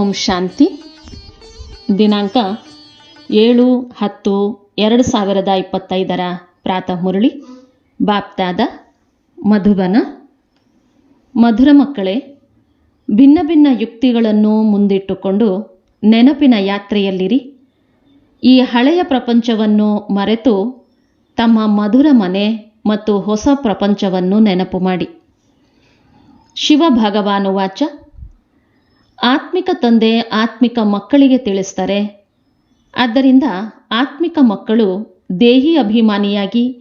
ಓಂ ಶಾಂತಿ. ದಿನಾಂಕ ಏಳು ಹತ್ತು ಎರಡು ಸಾವಿರದ ಇಪ್ಪತ್ತೈದರ ಪ್ರಾತಃ ಮುರಳಿ. ಬಾಪ್ತಾದ ಮಧುಬನ. ಮಧುರ ಮಕ್ಕಳೇ, ಭಿನ್ನ ಭಿನ್ನ ಯುಕ್ತಿಗಳನ್ನು ಮುಂದಿಟ್ಟುಕೊಂಡು ನೆನಪಿನ ಯಾತ್ರೆಯಲ್ಲಿರಿ. ಈ ಹಳೆಯ ಪ್ರಪಂಚವನ್ನು ಮರೆತು ತಮ್ಮ ಮಧುರ ಮನೆ ಮತ್ತು ಹೊಸ ಪ್ರಪಂಚವನ್ನು ನೆನಪು ಮಾಡಿ. ಶಿವ ಭಗವಾನುವಾಚ ಆತ್ಮಿಕ ತಂದೆ ಆತ್ಮಿಕ ಮಕ್ಕಳಿಗೆ ತಿಳಿಸ್ತಾರೆ. ಆದ್ದರಿಂದ ಆತ್ಮಿಕ ಮಕ್ಕಳು ದೇಹಿ ಅಭಿಮಾನಿಯಾಗಿ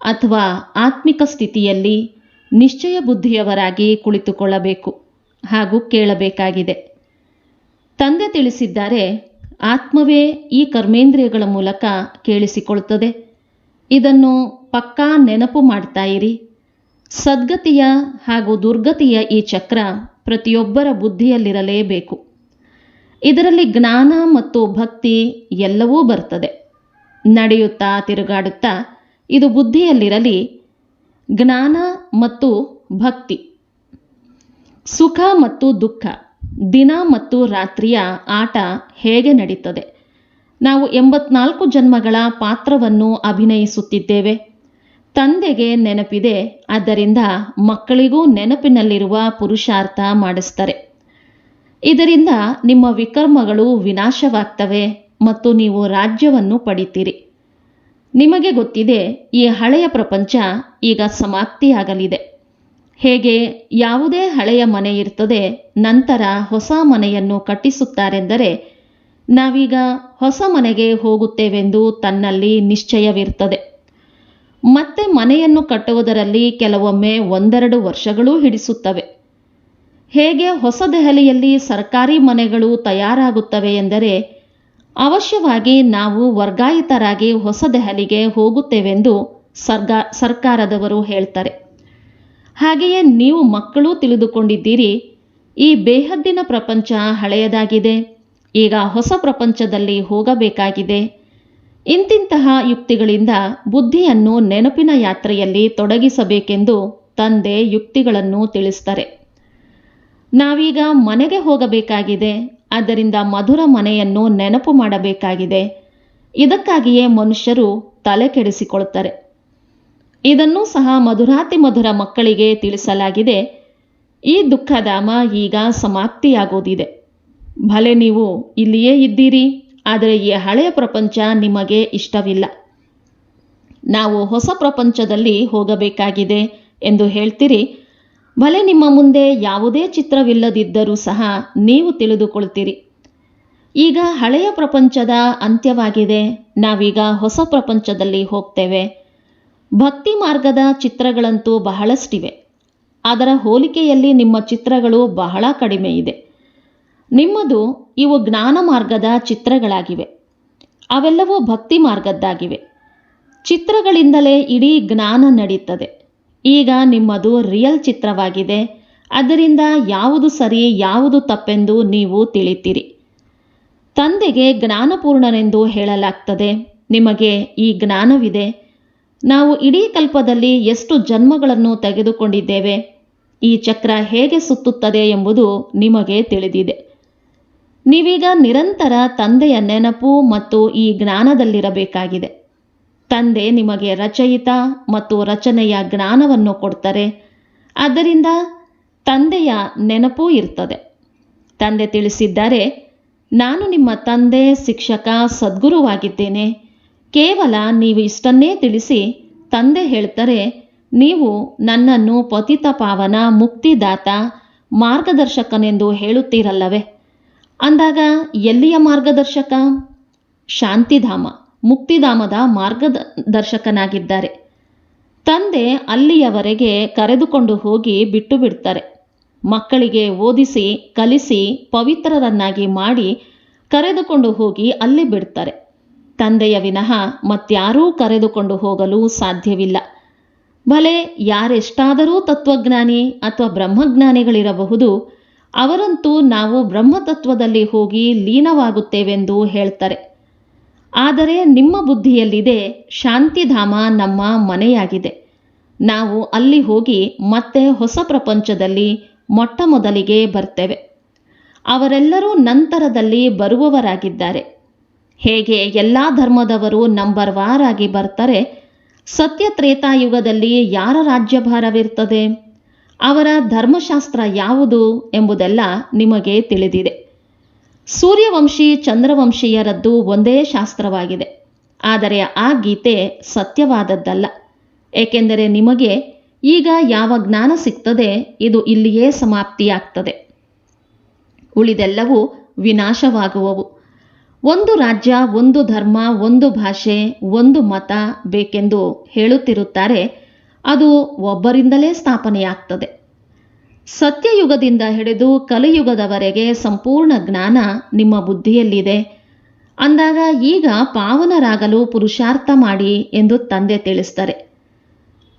ಅಥವಾ ಆತ್ಮಿಕ ಸ್ಥಿತಿಯಲ್ಲಿ ನಿಶ್ಚಯ ಬುದ್ಧಿಯವರಾಗಿ ಕುಳಿತುಕೊಳ್ಳಬೇಕು ಹಾಗೂ ಕೇಳಬೇಕಾಗಿದೆ. ತಂದೆ ತಿಳಿಸಿದ್ದಾರೆ, ಆತ್ಮವೇ ಈ ಕರ್ಮೇಂದ್ರಿಯಗಳ ಮೂಲಕ ಕೇಳಿಸಿಕೊಳ್ಳುತ್ತದೆ. ಇದನ್ನು ಪಕ್ಕಾ ನೆನಪು ಮಾಡ್ತಾ ಇರಿ. ಸದ್ಗತಿಯ ಹಾಗೂ ದುರ್ಗತಿಯ ಈ ಚಕ್ರ ಪ್ರತಿಯೊಬ್ಬರ ಬುದ್ಧಿಯಲ್ಲಿರಲೇಬೇಕು. ಇದರಲ್ಲಿ ಜ್ಞಾನ ಮತ್ತು ಭಕ್ತಿ ಎಲ್ಲವೂ ಬರ್ತದೆ. ನಡೆಯುತ್ತಾ ತಿರುಗಾಡುತ್ತಾ ಇದು ಬುದ್ಧಿಯಲ್ಲಿರಲಿ, ಜ್ಞಾನ ಮತ್ತು ಭಕ್ತಿ. ಸುಖ ಮತ್ತು ದುಃಖ, ದಿನ ಮತ್ತು ರಾತ್ರಿಯ ಆಟ ಹೇಗೆ ನಡೀತದೆ? ನಾವು ಎಂಬತ್ನಾಲ್ಕು ಜನ್ಮಗಳ ಪಾತ್ರವನ್ನು ಅಭಿನಯಿಸುತ್ತಿದ್ದೇವೆ. ತಂದೆಗೆ ನೆನಪಿದೆ, ಆದ್ದರಿಂದ ಮಕ್ಕಳಿಗೂ ನೆನಪಿನಲ್ಲಿರುವ ಪುರುಷಾರ್ಥ ಮಾಡಿಸ್ತಾರೆ. ಇದರಿಂದ ನಿಮ್ಮ ವಿಕರ್ಮಗಳು ವಿನಾಶವಾಗ್ತವೆ ಮತ್ತು ನೀವು ರಾಜ್ಯವನ್ನು ಪಡಿತೀರಿ. ನಿಮಗೆ ಗೊತ್ತಿದೆ, ಈ ಹಳೆಯ ಪ್ರಪಂಚ ಈಗ ಸಮಾಪ್ತಿಯಾಗಲಿದೆ. ಹೇಗೆ? ಯಾವುದೇ ಹಳೆಯ ಮನೆ ಇರ್ತದೆ, ನಂತರ ಹೊಸ ಮನೆಯನ್ನು ಕಟ್ಟಿಸುತ್ತಾರೆಂದರೆ, ನಾವೀಗ ಹೊಸ ಮನೆಗೆ ಹೋಗುತ್ತೇವೆಂದು ತನ್ನಲ್ಲಿ ನಿಶ್ಚಯವಿರ್ತದೆ. ಮತ್ತೆ ಮನೆಯನ್ನು ಕಟ್ಟುವುದರಲ್ಲಿ ಕೆಲವೊಮ್ಮೆ ಒಂದೆರಡು ವರ್ಷಗಳೂ ಹಿಡಿಸುತ್ತವೆ. ಹೇಗೆ ಹೊಸ ದೆಹಲಿಯಲ್ಲಿ ಸರ್ಕಾರಿ ಮನೆಗಳು ತಯಾರಾಗುತ್ತವೆ ಎಂದರೆ, ಅವಶ್ಯವಾಗಿ ನಾವು ವರ್ಗಾಯಿತರಾಗಿ ಹೊಸ ದೆಹಲಿಗೆ ಹೋಗುತ್ತೇವೆಂದು ಸರ್ಗಾ, ಸರ್ಕಾರದವರು ಹೇಳ್ತಾರೆ. ಹಾಗೆಯೇ ನೀವು ಮಕ್ಕಳು ತಿಳಿದುಕೊಂಡಿದ್ದೀರಿ, ಈ ಬೇಹದ್ದಿನ ಪ್ರಪಂಚ ಹಳೆಯದಾಗಿದೆ, ಈಗ ಹೊಸ ಪ್ರಪಂಚದಲ್ಲಿ ಹೋಗಬೇಕಾಗಿದೆ ಇಂತಿಂತಹ ಯುಕ್ತಿಗಳಿಂದ ಬುದ್ಧಿಯನ್ನು ನೆನಪಿನ ಯಾತ್ರೆಯಲ್ಲಿ ತೊಡಗಿಸಬೇಕೆಂದು ತಂದೆ ಯುಕ್ತಿಗಳನ್ನು ತಿಳಿಸ್ತಾರೆ ನಾವೀಗ ಮನೆಗೆ ಹೋಗಬೇಕಾಗಿದೆ, ಆದ್ದರಿಂದ ಮಧುರ ಮನೆಯನ್ನು ನೆನಪು ಮಾಡಬೇಕಾಗಿದೆ. ಇದಕ್ಕಾಗಿಯೇ ಮನುಷ್ಯರು ತಲೆ ಕೆಡಿಸಿಕೊಳ್ತಾರೆ. ಇದನ್ನು ಸಹ ಮಧುರಾತಿ ಮಧುರ ಮಕ್ಕಳಿಗೆ ತಿಳಿಸಲಾಗಿದೆ. ಈ ದುಃಖಧಾಮ ಈಗ ಸಮಾಪ್ತಿಯಾಗೋದಿದೆ. ಭಲೆ ನೀವು ಇಲ್ಲಿಯೇ ಇದ್ದೀರಿ. ಆದರೆ ಈ ಹಳೆಯ ಪ್ರಪಂಚ ನಿಮಗೆ ಇಷ್ಟವಿಲ್ಲ. ನಾವು ಹೊಸ ಪ್ರಪಂಚದಲ್ಲಿ ಹೋಗಬೇಕಾಗಿದೆ ಎಂದು ಹೇಳ್ತೀರಿ. ಭಲೆ ನಿಮ್ಮ ಮುಂದೆ ಯಾವುದೇ ಚಿತ್ರವಿಲ್ಲದಿದ್ದರೂ ಸಹ ನೀವು ತಿಳಿದುಕೊಳ್ತೀರಿ. ಈಗ ಹಳೆಯ ಪ್ರಪಂಚದ ಅಂತ್ಯವಾಗಿದೆ. ನಾವೀಗ ಹೊಸ ಪ್ರಪಂಚದಲ್ಲಿ ಹೋಗ್ತೇವೆ. ಭಕ್ತಿ ಮಾರ್ಗದ ಚಿತ್ರಗಳಂತೂ ಬಹಳಷ್ಟಿವೆ. ಅದರ ಹೋಲಿಕೆಯಲ್ಲಿ ನಿಮ್ಮ ಚಿತ್ರಗಳು ಬಹಳ ಕಡಿಮೆ ಇದೆ ನಿಮ್ಮದು ಇವು ಜ್ಞಾನ ಮಾರ್ಗದ ಚಿತ್ರಗಳಾಗಿವೆ. ಅವೆಲ್ಲವೂ ಭಕ್ತಿ ಮಾರ್ಗದ್ದಾಗಿವೆ. ಚಿತ್ರಗಳಿಂದಲೇ ಇಡೀ ಜ್ಞಾನ ನಡೀತದೆ ಈಗ ನಿಮ್ಮದು ರಿಯಲ್ ಚಿತ್ರವಾಗಿದೆ. ಅದರಿಂದ ಯಾವುದು ಸರಿ, ಯಾವುದು ತಪ್ಪೆಂದು ನೀವು ತಿಳಿತೀರಿ. ತಂದೆಗೆ ಜ್ಞಾನಪೂರ್ಣನೆಂದು ಹೇಳಲಾಗ್ತದೆ. ನಿಮಗೆ ಈ ಜ್ಞಾನವಿದೆ. ನಾವು ಇಡೀ ಕಲ್ಪದಲ್ಲಿ ಎಷ್ಟು ಜನ್ಮಗಳನ್ನು ತೆಗೆದುಕೊಂಡಿದ್ದೇವೆ. ಈ ಚಕ್ರ ಹೇಗೆ ಸುತ್ತುತ್ತದೆ ಎಂಬುದು ನಿಮಗೆ ತಿಳಿದಿದೆ. ನೀವೀಗ ನಿರಂತರ ತಂದೆಯ ನೆನಪು ಮತ್ತು ಈ ಜ್ಞಾನದಲ್ಲಿರಬೇಕಾಗಿದೆ. ತಂದೆ ನಿಮಗೆ ರಚಯಿತ ಮತ್ತು ರಚನೆಯ ಜ್ಞಾನವನ್ನು ಕೊಡ್ತಾರೆ. ಆದ್ದರಿಂದ ತಂದೆಯ ನೆನಪೂ ಇರ್ತದೆ. ತಂದೆ ತಿಳಿಸಿದ್ದಾರೆ, ನಾನು ನಿಮ್ಮ ತಂದೆ, ಶಿಕ್ಷಕ, ಸದ್ಗುರುವಾಗಿದ್ದೇನೆ. ಕೇವಲ ನೀವು ಇಷ್ಟನ್ನೇ ತಿಳಿಸಿ ತಂದೆ ಹೇಳ್ತಾರೆ, ನೀವು ನನ್ನನ್ನು ಪತಿತ ಪಾವನ ಮುಕ್ತಿದಾತ, ಮಾರ್ಗದರ್ಶಕನೆಂದು ಹೇಳುತ್ತೀರಲ್ಲವೇ. ಅಂದಾಗ ಎಲ್ಲಿಯ ಮಾರ್ಗದರ್ಶಕ? ಶಾಂತಿಧಾಮ, ಮುಕ್ತಿಧಾಮದ ಮಾರ್ಗದರ್ಶಕನಾಗಿದ್ದಾರೆ. ತಂದೆ ಅಲ್ಲಿಯವರೆಗೆ ಕರೆದುಕೊಂಡು ಹೋಗಿ ಬಿಟ್ಟು ಬಿಡ್ತಾರೆ. ಮಕ್ಕಳಿಗೆ ಓದಿಸಿ, ಕಲಿಸಿ, ಪವಿತ್ರರನ್ನಾಗಿ ಮಾಡಿ ಕರೆದುಕೊಂಡು ಹೋಗಿ ಅಲ್ಲಿ ಬಿಡ್ತಾರೆ. ತಂದೆಯ ವಿನಃ ಮತ್ಯಾರೂ ಕರೆದುಕೊಂಡು ಹೋಗಲು ಸಾಧ್ಯವಿಲ್ಲ. ಭಲೆ ಯಾರೆಷ್ಟಾದರೂ ತತ್ವಜ್ಞಾನಿ ಅಥವಾ ಬ್ರಹ್ಮಜ್ಞಾನಿಗಳಿರಬಹುದು ಅವರಂತೂ ನಾವು ಬ್ರಹ್ಮತತ್ವದಲ್ಲಿ ಹೋಗಿ ಲೀನವಾಗುತ್ತೇವೆಂದು ಹೇಳ್ತಾರೆ. ಆದರೆ ನಿಮ್ಮ ಬುದ್ಧಿಯಲ್ಲಿದೆ, ಶಾಂತಿಧಾಮ ನಮ್ಮ ಮನೆಯಾಗಿದೆ. ನಾವು ಅಲ್ಲಿ ಹೋಗಿ ಮತ್ತೆ ಹೊಸ ಪ್ರಪಂಚದಲ್ಲಿ ಮೊಟ್ಟ ಮೊದಲಿಗೆ ಬರ್ತೇವೆ. ಅವರೆಲ್ಲರೂ ನಂತರದಲ್ಲಿ ಬರುವವರಾಗಿದ್ದಾರೆ. ಹೇಗೆ ಎಲ್ಲ ಧರ್ಮದವರು ನಂಬರ್ ವಾರ್ ಆಗಿ ಬರ್ತಾರೆ ಸತ್ಯ ತ್ರೇತಾಯುಗದಲ್ಲಿ ಯಾರ ರಾಜ್ಯಭಾರವಿರ್ತದೆ? ಅವರ ಧರ್ಮಶಾಸ್ತ್ರ ಯಾವುದು ಎಂಬುದೆಲ್ಲ ನಿಮಗೆ ತಿಳಿದಿದೆ. ಸೂರ್ಯವಂಶಿ ಚಂದ್ರವಂಶೀಯರದ್ದು ಒಂದೇ ಶಾಸ್ತ್ರವಾಗಿದೆ. ಆದರೆ ಆ ಗೀತೆ ಸತ್ಯವಾದದ್ದಲ್ಲ. ಏಕೆಂದರೆ ನಿಮಗೆ ಈಗ ಯಾವ ಜ್ಞಾನ ಸಿಗ್ತದೆ, ಇದು ಇಲ್ಲಿಯೇ ಸಮಾಪ್ತಿಯಾಗ್ತದೆ. ಉಳಿದೆಲ್ಲವೂ ವಿನಾಶವಾಗುವವು. ಒಂದು ರಾಜ್ಯ, ಒಂದು ಧರ್ಮ, ಒಂದು ಭಾಷೆ, ಒಂದು ಮತ ಬೇಕೆಂದು ಹೇಳುತ್ತಿರುತ್ತಾರೆ ಅದು ಒಬ್ಬರಿಂದಲೇ ಸ್ಥಾಪನೆಯಾಗ್ತದೆ. ಸತ್ಯಯುಗದಿಂದ ಹಿಡಿದು ಕಲಿಯುಗದವರೆಗೆ ಸಂಪೂರ್ಣ ಜ್ಞಾನ ನಿಮ್ಮ ಬುದ್ಧಿಯಲ್ಲಿದೆ. ಅಂದಾಗ ಈಗ ಪಾವನರಾಗಲು ಪುರುಷಾರ್ಥ ಮಾಡಿ ಎಂದು ತಂದೆ ತಿಳಿಸ್ತಾರೆ.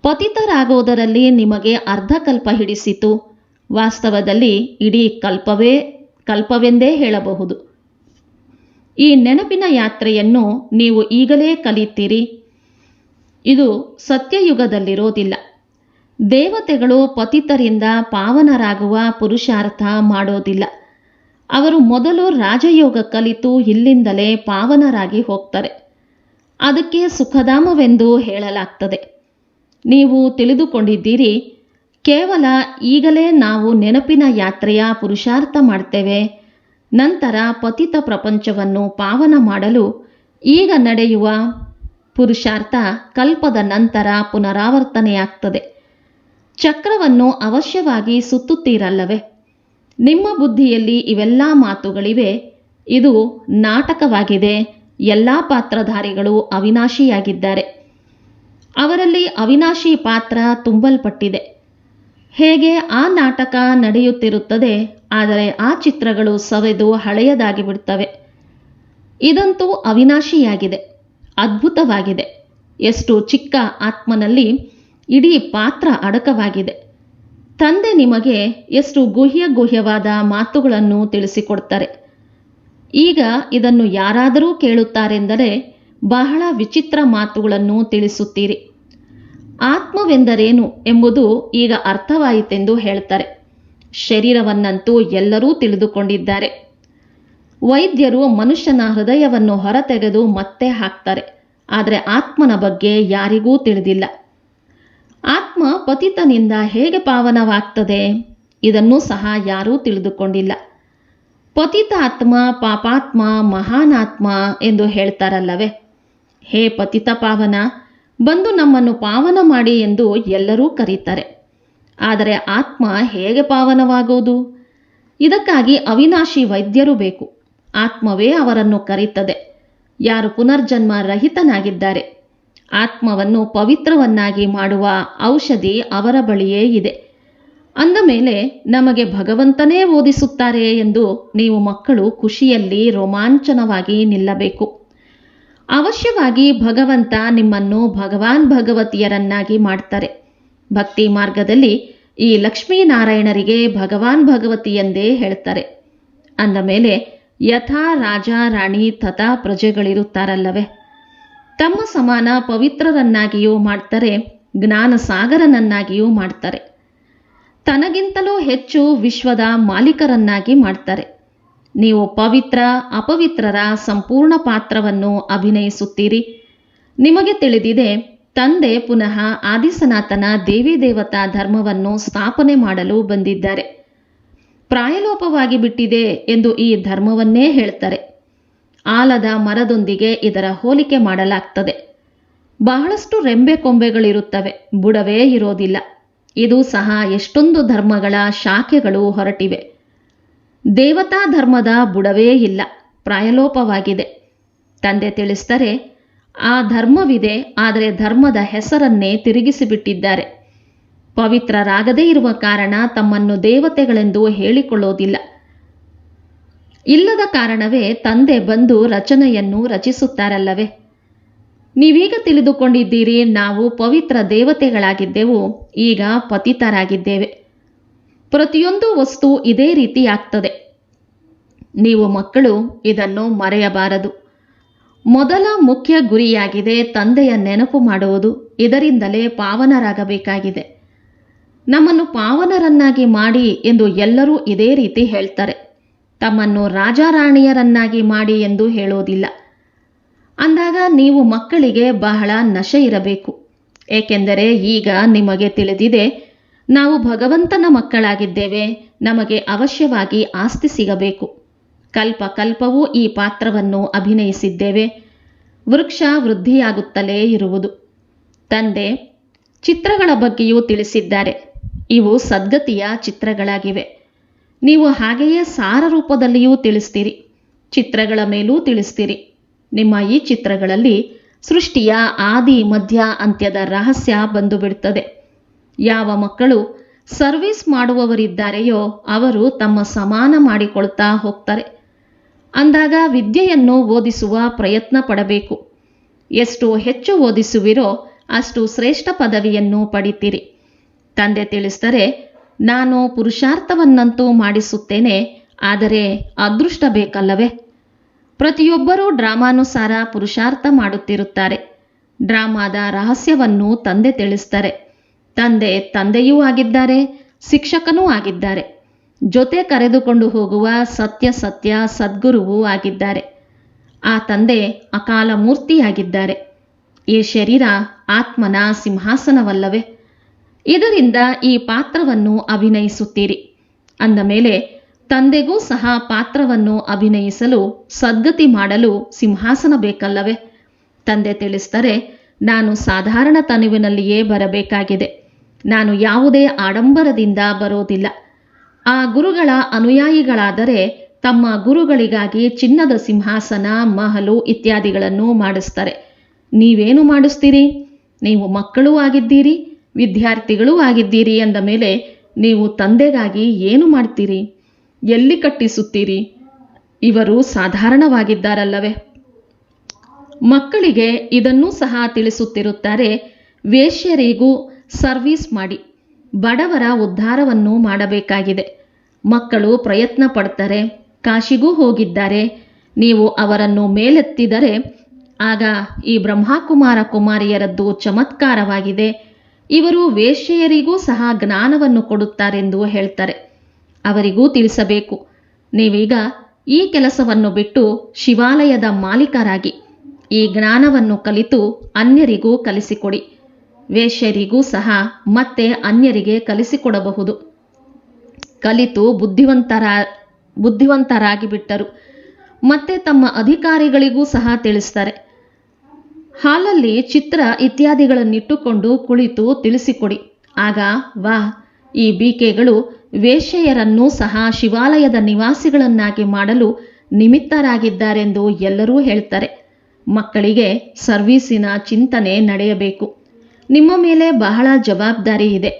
ಪತಿತರಾಗೋದರಲ್ಲಿ ನಿಮಗೆ ಅರ್ಧ ಕಲ್ಪ ಹಿಡಿಸಿತು. ವಾಸ್ತವದಲ್ಲಿ ಇಡೀ ಕಲ್ಪವೇ, ಕಲ್ಪವೆಂದೇ ಹೇಳಬಹುದು. ಈ ನೆನಪಿನ ಯಾತ್ರೆಯನ್ನು ನೀವು ಈಗಲೇ ಕಲಿತೀರಿ. ಇದು ಸತ್ಯಯುಗದಲ್ಲಿರೋದಿಲ್ಲ. ದೇವತೆಗಳು ಪತಿತರಿಂದ ಪಾವನರಾಗುವ ಪುರುಷಾರ್ಥ ಮಾಡೋದಿಲ್ಲ. ಅವರು ಮೊದಲು ರಾಜಯೋಗ ಕಲಿತು ಇಲ್ಲಿಂದಲೇ ಪಾವನರಾಗಿ ಹೋಗ್ತಾರೆ. ಅದಕ್ಕೆ ಸುಖಧಾಮವೆಂದು ಹೇಳಲಾಗ್ತದೆ. ನೀವು ತಿಳಿದುಕೊಂಡಿದ್ದೀರಿ, ಕೇವಲ ಈಗಲೇ ನಾವು ನೆನಪಿನ ಯಾತ್ರೆಯ ಪುರುಷಾರ್ಥ ಮಾಡ್ತೇವೆ, ನಂತರ ಪತಿತ ಪ್ರಪಂಚವನ್ನು ಪಾವನ ಮಾಡಲು ಈಗ ನಡೆಯುವ ಪುರುಷಾರ್ಥ ಕಲ್ಪದ ನಂತರ ಪುನರಾವರ್ತನೆಯಾಗ್ತದೆ. ಚಕ್ರವನ್ನು ಅವಶ್ಯವಾಗಿ ಸುತ್ತುತ್ತೀರಲ್ಲವೇ? ನಿಮ್ಮ ಬುದ್ಧಿಯಲ್ಲಿ ಇವೆಲ್ಲ ಮಾತುಗಳಿವೆ. ಇದು ನಾಟಕವಾಗಿದೆ. ಎಲ್ಲ ಪಾತ್ರಧಾರಿಗಳು ಅವಿನಾಶಿಯಾಗಿದ್ದಾರೆ. ಅವರಲ್ಲಿ ಅವಿನಾಶಿ ಪಾತ್ರ ತುಂಬಲ್ಪಟ್ಟಿದೆ. ಹೇಗೆ ಆ ನಾಟಕ ನಡೆಯುತ್ತಿರುತ್ತದೆ, ಆದರೆ ಆ ಚಿತ್ರಗಳು ಸವೆದು ಹಳೆಯದಾಗಿ ಬಿಡ್ತವೆ ಇದಂತೂ ಅವಿನಾಶಿಯಾಗಿದೆ. ಅದ್ಭುತವಾಗಿದೆ. ಎಷ್ಟು ಚಿಕ್ಕ ಆತ್ಮನಲ್ಲಿ ಇಡೀ ಪಾತ್ರ ಅಡಕವಾಗಿದೆ. ತಂದೆ ನಿಮಗೆ ಎಷ್ಟು ಗುಹ್ಯ ಗುಹ್ಯವಾದ ಮಾತುಗಳನ್ನು ತಿಳಿಸಿಕೊಡ್ತಾರೆ. ಈಗ ಇದನ್ನು ಯಾರಾದರೂ ಕೇಳುತ್ತಾರೆಂದರೆ ಬಹಳ ವಿಚಿತ್ರ ಮಾತುಗಳನ್ನು ತಿಳಿಸುತ್ತೀರಿ. ಆತ್ಮವೆಂದರೇನು ಎಂಬುದು ಈಗ ಅರ್ಥವಾಯಿತೆಂದು ಹೇಳ್ತಾರೆ. ಶರೀರವನ್ನಂತೂ ಎಲ್ಲರೂ ತಿಳಿದುಕೊಂಡಿದ್ದಾರೆ. ವೈದ್ಯರು ಮನುಷ್ಯನ ಹೃದಯವನ್ನು ಹೊರತೆಗೆದು ಮತ್ತೆ ಹಾಕ್ತಾರೆ. ಆದರೆ ಆತ್ಮನ ಬಗ್ಗೆ ಯಾರಿಗೂ ತಿಳಿದಿಲ್ಲ. ಆತ್ಮ ಪತಿತನಿಂದ ಹೇಗೆ ಪಾವನವಾಗ್ತದೆ? ಇದನ್ನು ಸಹ ಯಾರೂ ತಿಳಿದುಕೊಂಡಿಲ್ಲ. ಪತಿತ ಆತ್ಮ, ಪಾಪಾತ್ಮ, ಮಹಾನಾತ್ಮ ಎಂದು ಹೇಳ್ತಾರಲ್ಲವೇ? ಹೇ ಪತಿತ ಪಾವನ, ಬಂದು ನಮ್ಮನ್ನು ಪಾವನ ಮಾಡಿ ಎಂದು ಎಲ್ಲರೂ ಕರೀತಾರೆ. ಆದರೆ ಆತ್ಮ ಹೇಗೆ ಪಾವನವಾಗುವುದು ಇದಕ್ಕಾಗಿ ಅವಿನಾಶಿ ವೈದ್ಯರು ಬೇಕು. ಆತ್ಮವೇ ಅವರನ್ನು ಕರೀತದೆ ಯಾರು ಪುನರ್ಜನ್ಮ ರಹಿತನಾಗಿದ್ದಾರೆ, ಆತ್ಮವನ್ನು ಪವಿತ್ರವನ್ನಾಗಿ ಮಾಡುವ ಔಷಧಿ ಅವರ ಬಳಿಯೇ ಇದೆ. ಅಂದ ಮೇಲೆ ನಮಗೆ ಭಗವಂತನೇ ಓದಿಸುತ್ತಾರೆ ಎಂದು ನೀವು ಮಕ್ಕಳು ಖುಷಿಯಲ್ಲಿ ರೋಮಾಂಚನವಾಗಿ ನಿಲ್ಲಬೇಕು. ಅವಶ್ಯವಾಗಿ ಭಗವಂತ ನಿಮ್ಮನ್ನು ಭಗವಾನ್ ಭಗವತಿಯರನ್ನಾಗಿ ಮಾಡ್ತಾರೆ. ಭಕ್ತಿ ಮಾರ್ಗದಲ್ಲಿ ಈ ಲಕ್ಷ್ಮೀನಾರಾಯಣರಿಗೆ ಭಗವಾನ್ ಭಗವತಿ ಎಂದೇ ಹೇಳ್ತಾರೆ. ಅಂದ ಮೇಲೆ ಯಥಾ ರಾಜ ರಾಣಿ ತಥಾ ಪ್ರಜೆಗಳಿರುತ್ತಾರಲ್ಲವೇ? ತಮ್ಮ ಸಮಾನ ಪವಿತ್ರರನ್ನಾಗಿಯೂ ಮಾಡ್ತಾರೆ ಜ್ಞಾನ ಸಾಗರನನ್ನಾಗಿಯೂ ಮಾಡ್ತಾರೆ. ತನಗಿಂತಲೂ ಹೆಚ್ಚು ವಿಶ್ವದ ಮಾಲೀಕರನ್ನಾಗಿ ಮಾಡ್ತಾರೆ. ನೀವು ಪವಿತ್ರ, ಅಪವಿತ್ರರ ಸಂಪೂರ್ಣ ಪಾತ್ರವನ್ನು ಅಭಿನಯಿಸುತ್ತೀರಿ. ನಿಮಗೆ ತಿಳಿದಿದೆ, ತಂದೆ ಪುನಃ ಆದಿಸನಾಥನ ದೇವಿ ದೇವತಾ ಧರ್ಮವನ್ನು ಸ್ಥಾಪನೆ ಮಾಡಲು ಬಂದಿದ್ದಾರೆ. ಪ್ರಾಯಲೋಪವಾಗಿ ಬಿಟ್ಟಿದೆ ಎಂದು ಈ ಧರ್ಮವನ್ನೇ ಹೇಳ್ತಾರೆ. ಆಲದ ಮರದೊಂದಿಗೆ ಇದರ ಹೋಲಿಕೆ ಮಾಡಲಾಗ್ತದೆ. ಬಹಳಷ್ಟು ರೆಂಬೆ ಕೊಂಬೆಗಳಿರುತ್ತವೆ, ಬುಡವೇ ಇರೋದಿಲ್ಲ. ಇದು ಸಹ ಎಷ್ಟೊಂದು ಧರ್ಮಗಳ ಶಾಖೆಗಳು ಹೊರಟಿವೆ. ದೇವತಾ ಧರ್ಮದ ಬುಡವೇ ಇಲ್ಲ, ಪ್ರಾಯಲೋಪವಾಗಿದೆ. ತಂದೆ ತಿಳಿಸ್ತಾರೆ ಆ ಧರ್ಮವಿದೆ, ಆದರೆ ಧರ್ಮದ ಹೆಸರನ್ನೇ ತಿರುಗಿಸಿಬಿಟ್ಟಿದ್ದಾರೆ. ಪವಿತ್ರರಾಗದೇ ಇರುವ ಕಾರಣ ತಮ್ಮನ್ನು ದೇವತೆಗಳೆಂದು ಹೇಳಿಕೊಳ್ಳೋದಿಲ್ಲ. ಇಲ್ಲದ ಕಾರಣವೇ ತಂದೆ ಬಂದು ರಚನೆಯನ್ನು ರಚಿಸುತ್ತಾರಲ್ಲವೇ? ನೀವೀಗ ತಿಳಿದುಕೊಂಡಿದ್ದೀರಿ, ನಾವು ಪವಿತ್ರ ದೇವತೆಗಳಾಗಿದ್ದೆವು, ಈಗ ಪತಿತರಾಗಿದ್ದೇವೆ. ಪ್ರತಿಯೊಂದು ವಸ್ತು ಇದೇ ರೀತಿ ಆಗ್ತದೆ ನೀವು ಮಕ್ಕಳು, ಇದನ್ನು ಮರೆಯಬಾರದು. ಮೊದಲ ಮುಖ್ಯ ಗುರಿಯಾಗಿದೆ ತಂದೆಯ ನೆನಪು ಮಾಡುವುದು, ಇದರಿಂದಲೇ ಪಾವನರಾಗಬೇಕಾಗಿದೆ. ನಮ್ಮನ್ನು ಪಾವನರನ್ನಾಗಿ ಮಾಡಿ ಎಂದು ಎಲ್ಲರೂ ಇದೇ ರೀತಿ ಹೇಳ್ತಾರೆ. ತಮ್ಮನ್ನು ರಾಜಾರಾಣಿಯರನ್ನಾಗಿ ಮಾಡಿ ಎಂದು ಹೇಳೋದಿಲ್ಲ. ಅಂದಾಗ ನೀವು ಮಕ್ಕಳಿಗೆ ಬಹಳ ನಶೆ ಇರಬೇಕು. ಏಕೆಂದರೆ ಈಗ ನಿಮಗೆ ತಿಳಿದಿದೆ, ನಾವು ಭಗವಂತನ ಮಕ್ಕಳಾಗಿದ್ದೇವೆ, ನಮಗೆ ಅವಶ್ಯವಾಗಿ ಆಸ್ತಿ ಸಿಗಬೇಕು. ಕಲ್ಪ ಕಲ್ಪವೂ ಈ ಪಾತ್ರವನ್ನು ಅಭಿನಯಿಸಿದ್ದೇವೆ. ವೃಕ್ಷ ವೃದ್ಧಿಯಾಗುತ್ತಲೇ ಇರುವುದು. ತಂದೆ ಚಿತ್ರಗಳ ಬಗ್ಗೆಯೂ ತಿಳಿಸಿದ್ದಾರೆ. ಇವು ಸದ್ಗತಿಯ ಚಿತ್ರಗಳಾಗಿವೆ. ನೀವು ಹಾಗೆಯೇ ಸಾರ ರೂಪದಲ್ಲಿಯೂ ತಿಳಿಸ್ತೀರಿ, ಚಿತ್ರಗಳ ಮೇಲೂ ತಿಳಿಸ್ತೀರಿ. ನಿಮ್ಮ ಈ ಚಿತ್ರಗಳಲ್ಲಿ ಸೃಷ್ಟಿಯ ಆದಿ, ಮಧ್ಯ, ಅಂತ್ಯದ ರಹಸ್ಯ ಬಂದು ಬಿಡುತ್ತದೆ ಯಾವ ಮಕ್ಕಳು ಸರ್ವಿಸ್ ಮಾಡುವವರಿದ್ದಾರೆಯೋ ಅವರು ತಮ್ಮ ಸಮಾನ ಮಾಡಿಕೊಳ್ತಾ ಹೋಗ್ತಾರೆ. ಅಂದಾಗ ವಿದ್ಯೆಯನ್ನು ಓದಿಸುವ ಪ್ರಯತ್ನ ಪಡಬೇಕು. ಎಷ್ಟು ಹೆಚ್ಚು ಓದಿಸುವಿರೋ ಅಷ್ಟು ಶ್ರೇಷ್ಠ ಪದವಿಯನ್ನು ಪಡಿತೀರಿ. ತಂದೆ ತಿಳಿಸ್ತಾರೆ ನಾನು ಪುರುಷಾರ್ಥವನ್ನಂತೂ ಮಾಡಿಸುತ್ತೇನೆ, ಆದರೆ ಅದೃಷ್ಟ ಬೇಕಲ್ಲವೇ? ಪ್ರತಿಯೊಬ್ಬರೂ ಡ್ರಾಮಾನುಸಾರ ಪುರುಷಾರ್ಥ ಮಾಡುತ್ತಿರುತ್ತಾರೆ. ಡ್ರಾಮಾದ ರಹಸ್ಯವನ್ನು ತಂದೆ ತಿಳಿಸ್ತಾರೆ ತಂದೆ ತಂದೆಯೂ ಆಗಿದ್ದಾರೆ, ಶಿಕ್ಷಕನೂ ಆಗಿದ್ದಾರೆ. ಜೊತೆ ಕರೆದುಕೊಂಡು ಹೋಗುವ ಸತ್ಯ ಸತ್ಯ ಸದ್ಗುರುವೂ ಆಗಿದ್ದಾರೆ. ಆ ತಂದೆ ಅಕಾಲ ಮೂರ್ತಿಯಾಗಿದ್ದಾರೆ ಈ ಶರೀರ ಆತ್ಮನ ಸಿಂಹಾಸನವಲ್ಲವೇ? ಇದರಿಂದ ಈ ಪಾತ್ರವನ್ನು ಅಭಿನಯಿಸುತ್ತೀರಿ. ಅಂದ ಮೇಲೆ, ತಂದೆಗೂ ಸಹ ಪಾತ್ರವನ್ನು ಅಭಿನಯಿಸಲು ಸದ್ಗತಿ ಮಾಡಲು ಸಿಂಹಾಸನ ಬೇಕಲ್ಲವೇ? ತಂದೆ ತಿಳಿಸ್ತಾರೆ ನಾನು ಸಾಧಾರಣ ತನುವಿನಲ್ಲಿಯೇ ಬರಬೇಕಾಗಿದೆ. ನಾನು ಯಾವುದೇ ಆಡಂಬರದಿಂದ ಬರೋದಿಲ್ಲ. ಆ ಗುರುಗಳ ಅನುಯಾಯಿಗಳಾದರೆ ತಮ್ಮ ಗುರುಗಳಿಗಾಗಿ ಚಿನ್ನದ ಸಿಂಹಾಸನ, ಮಹಲು ಇತ್ಯಾದಿಗಳನ್ನು ಮಾಡಿಸ್ತಾರೆ. ನೀವೇನು ಮಾಡಿಸ್ತೀರಿ? ನೀವು ಮಕ್ಕಳೂ ಆಗಿದ್ದೀರಿ ವಿದ್ಯಾರ್ಥಿಗಳೂ ಆಗಿದ್ದೀರಿ ಅಂದ ಮೇಲೆ ನೀವು ತಂದೆಗಾಗಿ ಏನು ಮಾಡ್ತೀರಿ? ಎಲ್ಲಿ ಕಟ್ಟಿಸುತ್ತೀರಿ? ಇವರು ಸಾಧಾರಣವಾಗಿದ್ದಾರಲ್ಲವೇ? ಮಕ್ಕಳಿಗೆ ಇದನ್ನೂ ಸಹ ತಿಳಿಸುತ್ತಿರುತ್ತಾರೆ, ವೇಶ್ಯರಿಗೂ ಸರ್ವಿಸ್ ಮಾಡಿ, ಬಡವರ ಉದ್ಧಾರವನ್ನು ಮಾಡಬೇಕಾಗಿದೆ. ಮಕ್ಕಳು ಪ್ರಯತ್ನ ಪಡ್ತಾರೆ, ಕಾಶಿಗೂ ಹೋಗಿದ್ದಾರೆ. ನೀವು ಅವರನ್ನು ಮೇಲೆತ್ತಿದರೆ, ಆಗ ಈ ಬ್ರಹ್ಮಕುಮಾರ ಕುಮಾರಿಯರದ್ದು ಚಮತ್ಕಾರವಾಗಿದೆ. ಇವರು ವೇಶ್ಯೆಯರಿಗೂ ಸಹ ಜ್ಞಾನವನ್ನು ಕೊಡುತ್ತಾರೆಂದು ಹೇಳ್ತಾರೆ. ಅವರಿಗೂ ತಿಳಿಸಬೇಕು. ನೀವೀಗ ಈ ಕೆಲಸವನ್ನು ಬಿಟ್ಟು ಶಿವಾಲಯದ ಮಾಲೀಕರಾಗಿ ಈ ಜ್ಞಾನವನ್ನು ಕಲಿತು ಅನ್ಯರಿಗೂ ಕಲಿಸಿಕೊಡಿ. ವೇಶ್ಯರಿಗೂ ಸಹ ಮತ್ತೆ ಅನ್ಯರಿಗೆ ಕಲಿಸಿಕೊಡಬಹುದು. ಕಲಿತು ಬುದ್ಧಿವಂತರ ಬುದ್ಧಿವಂತರಾಗಿ ಬಿಟ್ಟರು ಮತ್ತೆ ತಮ್ಮ ಅಧಿಕಾರಿಗಳಿಗೂ ಸಹ ತಿಳಿಸ್ತಾರೆ. ಹಾಲಲ್ಲಿ ಚಿತ್ರ ಇತ್ಯಾದಿಗಳನ್ನಿಟ್ಟುಕೊಂಡು ಕುಳಿತು ತಿಳಿಸಿಕೊಡಿ. ಆಗ ವಾ, ಈ ಬೀಕೆಗಳು ವೇಶ್ಯೆಯರನ್ನೂ ಸಹ ಶಿವಾಲಯದ ನಿವಾಸಿಗಳನ್ನಾಗಿ ಮಾಡಲು ನಿಮಿತ್ತರಾಗಿದ್ದಾರೆಂದು ಎಲ್ಲರೂ ಹೇಳ್ತಾರೆ. ಮಕ್ಕಳಿಗೆ ಸರ್ವೀಸಿನ ಚಿಂತನೆ ನಡೆಯಬೇಕು. ನಿಮ್ಮ ಮೇಲೆ ಬಹಳ ಜವಾಬ್ದಾರಿ ಇದೆ.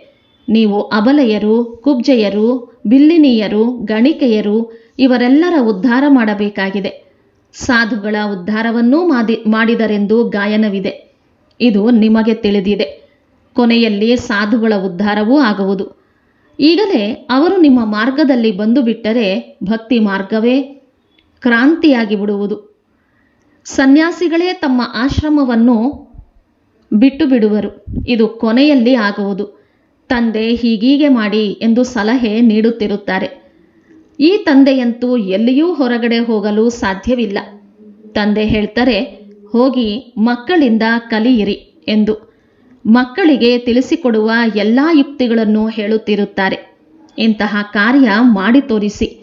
ನೀವು ಅಬಲೆಯರು, ಕುಬ್ಜೆಯರು, ಬಿಲ್ಲಿನಿಯರು, ಗಣಿಕೆಯರು ಇವರೆಲ್ಲರ ಉದ್ಧಾರ ಮಾಡಬೇಕಾಗಿದೆ. ಸಾಧುಗಳ ಉದ್ಧಾರವನ್ನೂ ಮಾದಿ, ಮಾಡಿದರೆಂದು ಗಾಯನವಿದೆ. ಇದು ನಿಮಗೆ ತಿಳಿದಿದೆ. ಕೊನೆಯಲ್ಲಿ ಸಾಧುಗಳ ಉದ್ಧಾರವೂ ಆಗುವುದು. ಈಗಲೇ ಅವರು ನಿಮ್ಮ ಮಾರ್ಗದಲ್ಲಿ ಬಂದು ಬಿಟ್ಟರೆ ಭಕ್ತಿ ಮಾರ್ಗವೇ? ಕ್ರಾಂತಿಯಾಗಿ ಬಿಡುವುದು. ಸನ್ಯಾಸಿಗಳೇ ತಮ್ಮ ಆಶ್ರಮವನ್ನು ಬಿಟ್ಟು ಬಿಡುವರು ಇದು ಕೊನೆಯಲ್ಲಿ ಆಗುವುದು. ತಂದೆ ಹೀಗೀಗೆ ಮಾಡಿ ಎಂದು ಸಲಹೆ ನೀಡುತ್ತಿರುತ್ತಾರೆ. ಈ ತಂದೆಯಂತೂ ಎಲ್ಲಿಯೂ ಹೊರಗಡೆ ಹೋಗಲು ಸಾಧ್ಯವಿಲ್ಲ. ತಂದೆ ಹೇಳ್ತಾರೆ, ಹೋಗಿ ಮಕ್ಕಳಿಂದ ಕಲಿಯಿರಿ ಎಂದು. ಮಕ್ಕಳಿಗೆ ತಿಳಿಸಿಕೊಡುವ ಎಲ್ಲ ಯುಕ್ತಿಗಳನ್ನು ಹೇಳುತ್ತಿರುತ್ತಾರೆ. ಇಂತಹ ಕಾರ್ಯ ಮಾಡಿ ತೋರಿಸಿ.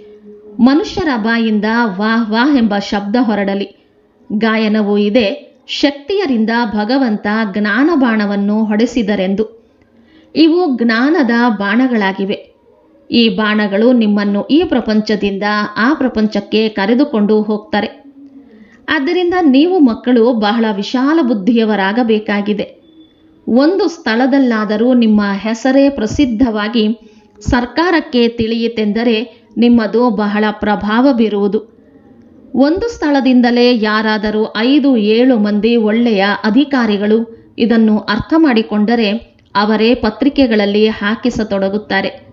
ಮನುಷ್ಯರ ಬಾಯಿಂದ ವಾಹ್ ವಾಹ್ ಎಂಬ ಶಬ್ದ ಹೊರಡಲಿ. ಗಾಯನವೂ ಇದೆ. ಶಕ್ತಿಯರಿಂದ ಭಗವಂತ ಜ್ಞಾನ ಬಾಣವನ್ನು ಹೊಡೆಸಿದರೆಂದು. ಇವು ಜ್ಞಾನದ ಬಾಣಗಳಾಗಿವೆ. ಈ ಬಾಣಗಳು ನಿಮ್ಮನ್ನು ಈ ಪ್ರಪಂಚದಿಂದ ಆ ಪ್ರಪಂಚಕ್ಕೆ ಕರೆದುಕೊಂಡು ಹೋಗ್ತಾರೆ. ಆದ್ದರಿಂದ ನೀವು ಮಕ್ಕಳು ಬಹಳ ವಿಶಾಲ ಬುದ್ಧಿಯವರಾಗಬೇಕಾಗಿದೆ. ಒಂದು ಸ್ಥಳದಲ್ಲಾದರೂ ನಿಮ್ಮ ಹೆಸರೇ ಪ್ರಸಿದ್ಧವಾಗಿ ಸರ್ಕಾರಕ್ಕೆ ತಿಳಿಯಿತೆಂದರೆ ನಿಮ್ಮದು ಬಹಳ ಪ್ರಭಾವ ಬೀರುವುದು. ಒಂದು ಸ್ಥಳದಿಂದಲೇ ಯಾರಾದರೂ ಐದು, ಏಳು ಮಂದಿ ಒಳ್ಳೆಯ ಅಧಿಕಾರಿಗಳು ಇದನ್ನು ಅರ್ಥ ಮಾಡಿಕೊಂಡರೆ ಅವರೇ ಪತ್ರಿಕೆಗಳಲ್ಲಿ ಹಾಕಿಸತೊಡಗುತ್ತಾರೆ.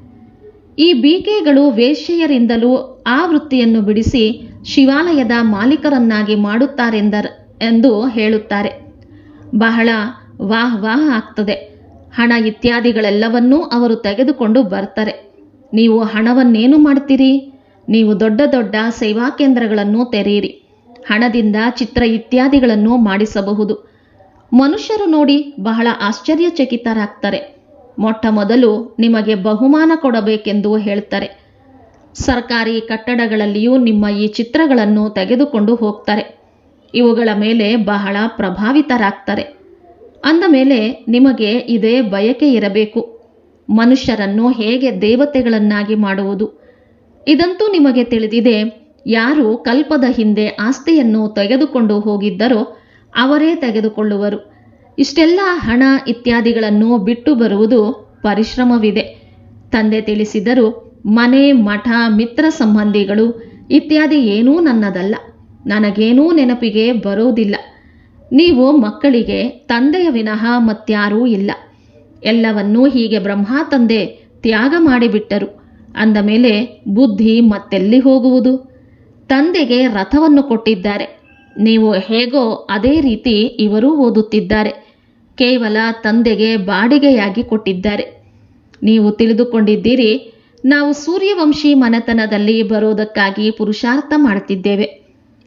ಈ ಬೀಕೆಗಳು ವೇಶ್ಯೆಯರಿಂದಲೂ ಆ ವೃತ್ತಿಯನ್ನು ಬಿಡಿಸಿ ಶಿವಾಲಯದ ಮಾಲೀಕರನ್ನಾಗಿ ಮಾಡುತ್ತಾರೆಂದರ್ ಎಂದು ಹೇಳುತ್ತಾರೆ. ಬಹಳ ವಾಹ್ ವಾಹ್ ಆಗ್ತದೆ. ಹಣ ಇತ್ಯಾದಿಗಳೆಲ್ಲವನ್ನೂ ಅವರು ತೆಗೆದುಕೊಂಡು ಬರ್ತಾರೆ. ನೀವು ಹಣವನ್ನೇನು ಮಾಡ್ತೀರಿ? ನೀವು ದೊಡ್ಡ ದೊಡ್ಡ ಸೇವಾ ಕೇಂದ್ರಗಳನ್ನು ತೆರೆಯಿರಿ. ಹಣದಿಂದ ಚಿತ್ರ ಇತ್ಯಾದಿಗಳನ್ನು ಮಾಡಿಸಬಹುದು. ಮನುಷ್ಯರು ನೋಡಿ ಬಹಳ ಆಶ್ಚರ್ಯಚಕಿತರಾಗ್ತಾರೆ. ಮೊಟ್ಟ ಮೊದಲು ನಿಮಗೆ ಬಹುಮಾನ ಕೊಡಬೇಕೆಂದು ಹೇಳ್ತಾರೆ. ಸರ್ಕಾರಿ ಕಟ್ಟಡಗಳಲ್ಲಿಯೂ ನಿಮ್ಮ ಈ ಚಿತ್ರಗಳನ್ನು ತೆಗೆದುಕೊಂಡು ಹೋಗ್ತಾರೆ. ಇವುಗಳ ಮೇಲೆ ಬಹಳ ಪ್ರಭಾವಿತರಾಗ್ತಾರೆ. ಅಂದ ಮೇಲೆ ನಿಮಗೆ ಇದೇ ಬಯಕೆ ಇರಬೇಕು. ಮನುಷ್ಯರನ್ನು ಹೇಗೆ ದೇವತೆಗಳನ್ನಾಗಿ ಮಾಡುವುದು? ಇದಂತೂ ನಿಮಗೆ ತಿಳಿದಿದೆ, ಯಾರು ಕಲ್ಪದ ಹಿಂದೆ ಆಸ್ತಿಯನ್ನು ತೆಗೆದುಕೊಂಡು ಹೋಗಿದ್ದರೋ ಅವರೇ ತೆಗೆದುಕೊಳ್ಳುವರು. ಇಷ್ಟೆಲ್ಲ ಹಣ ಇತ್ಯಾದಿಗಳನ್ನು ಬಿಟ್ಟು ಬರುವುದು ಪರಿಶ್ರಮವಿದೆ. ತಂದೆ ತಿಳಿಸಿದರು, ಮನೆ, ಮಠ, ಮಿತ್ರ ಸಂಬಂಧಿಗಳು ಇತ್ಯಾದಿ ಏನೂ ನನ್ನದಲ್ಲ. ನನಗೇನೂ ನೆನಪಿಗೆ ಬರೋದಿಲ್ಲ ನೀವು ಮಕ್ಕಳಿಗೆ ತಂದೆಯ ವಿನಃ ಮತ್ಯಾರೂ ಇಲ್ಲ. ಎಲ್ಲವನ್ನೂ ಹೀಗೆ ಬ್ರಹ್ಮ ತಂದೆ ತ್ಯಾಗ ಮಾಡಿಬಿಟ್ಟರು. ಅಂದ ಮೇಲೆ ಬುದ್ಧಿ ಮತ್ತೆಲ್ಲಿ ಹೋಗುವುದು? ತಂದೆಗೆ ರಥವನ್ನು ಕೊಟ್ಟಿದ್ದಾರೆ. ನೀವು ಹೇಗೋ ಅದೇ ರೀತಿ ಇವರೂ ಓದುತ್ತಿದ್ದಾರೆ. ಕೇವಲ ತಂದೆಗೆ ಬಾಡಿಗೆಯಾಗಿ ಕೊಟ್ಟಿದ್ದಾರೆ. ನೀವು ತಿಳಿದುಕೊಂಡಿದ್ದೀರಿ, ನಾವು ಸೂರ್ಯವಂಶಿ ಮನೆತನದಲ್ಲಿ ಬರೋದಕ್ಕಾಗಿ ಪುರುಷಾರ್ಥ ಮಾಡುತ್ತಿದ್ದೇವೆ.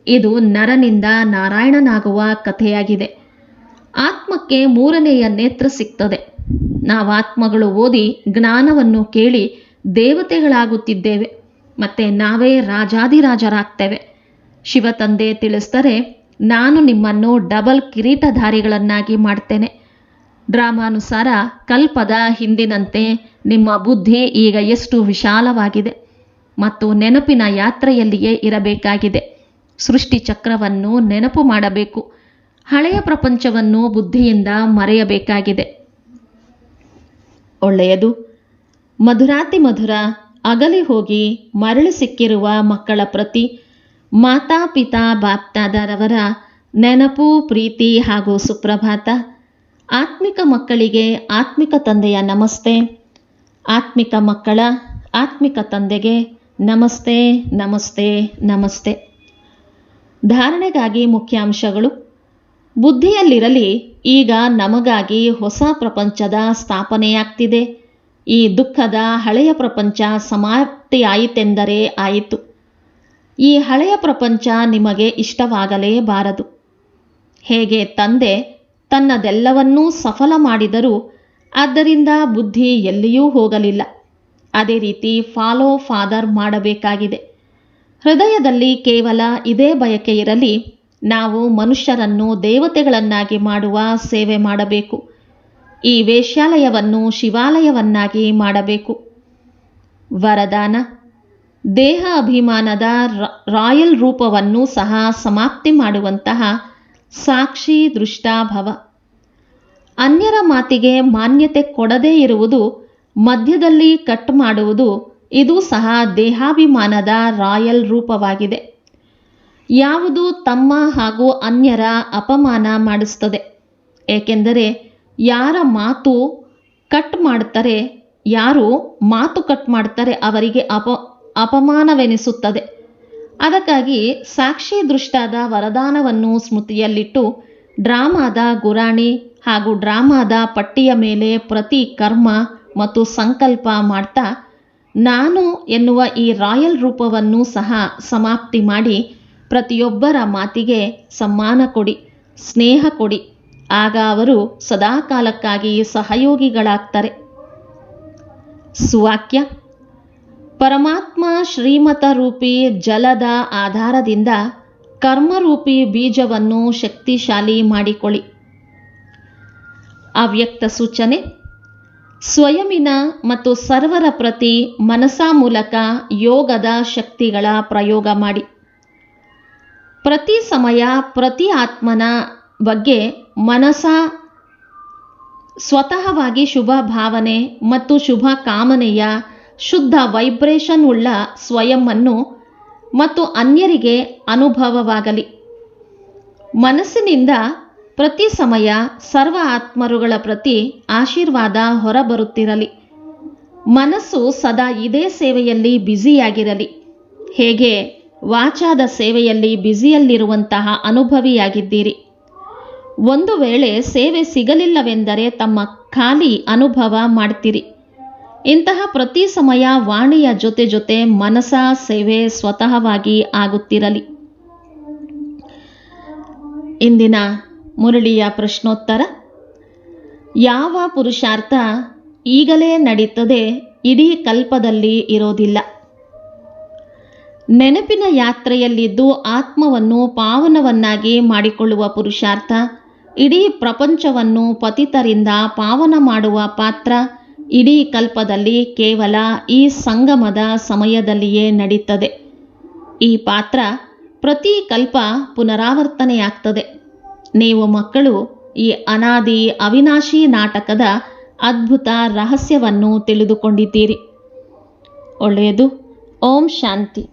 ಇದು ನರನಿಂದ ನಾರಾಯಣನಾಗುವ ಕಥೆಯಾಗಿದೆ. ಆತ್ಮಕ್ಕೆ ಮೂರನೆಯ ನೇತ್ರ ಸಿಗ್ತದೆ ನಾವಾತ್ಮಗಳು ಓದಿ ಜ್ಞಾನವನ್ನು ಕೇಳಿ ದೇವತೆಗಳಾಗುತ್ತಿದ್ದೇವೆ. ಮತ್ತೆ ನಾವೇ ರಾಜಾದಿರಾಜರಾಗ್ತೇವೆ ಶಿವತಂದೆ ತಿಳಿಸ್ತಾರೆ ನಾನು ನಿಮ್ಮನ್ನು ಡಬಲ್ ಕಿರೀಟಧಾರಿಗಳನ್ನಾಗಿ ಮಾಡ್ತೇನೆ. ಡ್ರಾಮಾನುಸಾರ ಕಲ್ಪದ ಹಿಂದಿನಂತೆ ನಿಮ್ಮ ಬುದ್ಧಿ ಈಗ ಎಷ್ಟು ವಿಶಾಲವಾಗಿದೆ ಮತ್ತು ನೆನಪಿನ ಯಾತ್ರೆಯಲ್ಲಿಯೇ ಇರಬೇಕಾಗಿದೆ. ಸೃಷ್ಟಿ ಚಕ್ರವನ್ನು ನೆನಪು ಮಾಡಬೇಕು. ಹಳೆಯ ಪ್ರಪಂಚವನ್ನು ಬುದ್ಧಿಯಿಂದ ಮರೆಯಬೇಕಾಗಿದೆ. ಒಳ್ಳೆಯದು. ಮಧುರಾತಿ ಮಧುರ, ಅಗಲಿ ಹೋಗಿ ಮರಳಿ ಸಿಕ್ಕಿರುವ ಮಕ್ಕಳ ಪ್ರತಿ ಮಾತಾ, ಪಿತಾ, ಬಾಪ್ತಾದರವರ ನೆನಪು, ಪ್ರೀತಿ ಹಾಗೂ ಸುಪ್ರಭಾತ ಆತ್ಮಿಕ ಮಕ್ಕಳಿಗೆ ಆತ್ಮಿಕ ತಂದೆಯ ನಮಸ್ತೆ. ಆತ್ಮಿಕ ಮಕ್ಕಳ ಆತ್ಮಿಕ ತಂದೆಗೆ ನಮಸ್ತೆ ನಮಸ್ತೆ ನಮಸ್ತೆ. ಧಾರಣೆಗಾಗಿ ಮುಖ್ಯಾಂಶಗಳು. ಬುದ್ಧಿಯಲ್ಲಿರಲಿ, ಈಗ ನಮಗಾಗಿ ಹೊಸ ಪ್ರಪಂಚದ ಸ್ಥಾಪನೆಯಾಗ್ತಿದೆ. ಈ ದುಃಖದ ಹಳೆಯ ಪ್ರಪಂಚ ಸಮಾಪ್ತಿಯಾಯಿತೆಂದರೆ ಆಯಿತು. ಈ ಹಳೆಯ ಪ್ರಪಂಚ ನಿಮಗೆ ಇಷ್ಟವಾಗಲೇಬಾರದು ಹೇಗೆ ತಂದೆ ತನ್ನದೆಲ್ಲವನ್ನೂ ಸಫಲ ಮಾಡಿದರೂ ಆದ್ದರಿಂದ ಬುದ್ಧಿ ಎಲ್ಲಿಯೂ ಹೋಗಲಿಲ್ಲ. ಅದೇ ರೀತಿ ಫಾಲೋ ಫಾದರ್ ಮಾಡಬೇಕಾಗಿದೆ. ಹೃದಯದಲ್ಲಿ ಕೇವಲ ಇದೇ ಬಯಕೆ ಇರಲಿ, ನಾವು ಮನುಷ್ಯರನ್ನು ದೇವತೆಗಳನ್ನಾಗಿ ಮಾಡುವ ಸೇವೆ ಮಾಡಬೇಕು. ಈ ವೇಶ್ಯಾಲಯವನ್ನು ಶಿವಾಲಯವನ್ನಾಗಿ ಮಾಡಬೇಕು. ವರದಾನ. ದೇಹ ಅಭಿಮಾನದ ರಾಯಲ್ ರೂಪವನ್ನು ಸಹ ಸಮಾಪ್ತಿ ಮಾಡುವಂತಹ ಸಾಕ್ಷಿ ದೃಷ್ಟಾಭವ. ಅನ್ಯರ ಮಾತಿಗೆ ಮಾನ್ಯತೆ ಕೊಡದೇ ಇರುವುದು, ಮಧ್ಯದಲ್ಲಿ ಕಟ್ ಮಾಡುವುದು, ಇದು ಸಹ ದೇಹಾಭಿಮಾನದ ರಾಯಲ್ ರೂಪವಾಗಿದೆ. ಯಾವುದು ತಮ್ಮ ಹಾಗೂ ಅನ್ಯರ ಅಪಮಾನ ಮಾಡಿಸ್ತದೆ. ಏಕೆಂದರೆ ಯಾರ ಮಾತು ಕಟ್ ಮಾಡ್ತಾರೆ ಯಾರು ಮಾತು ಕಟ್ ಮಾಡ್ತಾರೆ ಅವರಿಗೆ ಅಪ, ಅಪಮಾನವೆನಿಸುತ್ತದೆ. ಅದಕ್ಕಾಗಿ ಸಾಕ್ಷಿ ದೃಷ್ಟಾದ ವರದಾನವನ್ನು ಸ್ಮೃತಿಯಲ್ಲಿಟ್ಟು ಡ್ರಾಮಾದ ಗುರಾಣಿ ಹಾಗೂ ಡ್ರಾಮಾದ ಪಟ್ಟಿಯ ಮೇಲೆ ಪ್ರತಿ ಕರ್ಮ ಮತ್ತು ಸಂಕಲ್ಪ ಮಾಡ್ತಾ ನಾನು ಎನ್ನುವ ಈ ರಾಯಲ್ ರೂಪವನ್ನು ಸಹ ಸಮಾಪ್ತಿ ಮಾಡಿ ಪ್ರತಿಯೊಬ್ಬರ ಮಾತಿಗೆ ಸಮ್ಮಾನ ಕೊಡಿ, ಸ್ನೇಹ ಕೊಡಿ. ಆಗ ಅವರು ಸದಾಕಾಲಕ್ಕಾಗಿ ಸಹಯೋಗಿಗಳಾಗ್ತಾರೆ. ಸುವಾಕ್ಯ. ಪರಮಾತ್ಮ ಶ್ರೀಮತ ರೂಪಿ ಜಲದ ಆಧಾರದಿಂದ ಕರ್ಮರೂಪಿ ಬೀಜವನ್ನು ಶಕ್ತಿಶಾಲಿ ಮಾಡಿಕೊಳ್ಳಿ. ಅವ್ಯಕ್ತ ಸೂಚನೆ ಸ್ವಯಮಿನ ಮತ್ತು ಸರ್ವರ ಪ್ರತಿ ಮನಸ ಮೂಲಕ ಯೋಗದ ಶಕ್ತಿಗಳ ಪ್ರಯೋಗ ಮಾಡಿ. ಪ್ರತಿ ಸಮಯ ಪ್ರತಿ ಆತ್ಮನ ಬಗ್ಗೆ ಮನಸ ಸ್ವತಃವಾಗಿ ಶುಭ ಭಾವನೆ ಮತ್ತು ಶುಭ ಕಾಮನೆಯ ಶುದ್ಧ ವೈಬ್ರೇಷನ್ ಉಳ್ಳ ಸ್ವಯಂವನ್ನು ಮತ್ತು ಅನ್ಯರಿಗೆ ಅನುಭವವಾಗಲಿ. ಮನಸ್ಸಿನಿಂದ ಪ್ರತಿ ಸಮಯ ಸರ್ವ ಆತ್ಮರುಗಳ ಪ್ರತಿ ಆಶೀರ್ವಾದ ಹೊರಬರುತ್ತಿರಲಿ. ಮನಸ್ಸು ಸದಾ ಇದೇ ಸೇವೆಯಲ್ಲಿ ಬ್ಯುಸಿಯಾಗಿರಲಿ. ಹೇಗೆ? ವಾಚಾದ ಸೇವೆಯಲ್ಲಿ ಬ್ಯುಸಿಯಲ್ಲಿರುವಂತಹ ಅನುಭವಿಯಾಗಿದ್ದೀರಿ. ಒಂದು ವೇಳೆ ಸೇವೆ ಸಿಗಲಿಲ್ಲವೆಂದರೆ ತಮ್ಮ ಖಾಲಿ ಅನುಭವ ಮಾಡ್ತೀರಿ. ಇಂತಹ ಪ್ರತಿ ಸಮಯ ವಾಣಿಯ ಜೊತೆ ಜೊತೆ ಮನಸ, ಸೇವೆ ಸ್ವತಃವಾಗಿ ಆಗುತ್ತಿರಲಿ. ಇಂದಿನ ಮುರಳಿಯ ಪ್ರಶ್ನೋತ್ತರ, ಯಾವ ಪುರುಷಾರ್ಥ ಈಗಲೇ ನಡೀತದೆ, ಇಡೀ ಕಲ್ಪದಲ್ಲಿ ಇರೋದಿಲ್ಲ. ನೆನಪಿನ ಯಾತ್ರೆಯಲ್ಲಿದ್ದು ಆತ್ಮವನ್ನು ಪಾವನವನ್ನಾಗಿ ಮಾಡಿಕೊಳ್ಳುವ ಪುರುಷಾರ್ಥ, ಇಡೀ ಪ್ರಪಂಚವನ್ನು ಪತಿತರಿಂದ ಪಾವನ ಮಾಡುವ ಪಾತ್ರ ಇಡೀ ಕಲ್ಪದಲ್ಲಿ ಕೇವಲ ಈ ಸಂಗಮದ ಸಮಯದಲ್ಲಿಯೇ ನಡೀತದೆ. ಈ ಪಾತ್ರ ಪ್ರತಿ ಕಲ್ಪ ಪುನರಾವರ್ತನೆಯಾಗ್ತದೆ. ನೀವು ಮಕ್ಕಳು, ಈ ಅನಾದಿ ಅವಿನಾಶಿ ನಾಟಕದ ಅದ್ಭುತ ರಹಸ್ಯವನ್ನು ತಿಳಿದುಕೊಂಡಿದ್ದೀರಿ. ಒಳ್ಳೆಯದು. ಓಂ ಶಾಂತಿ.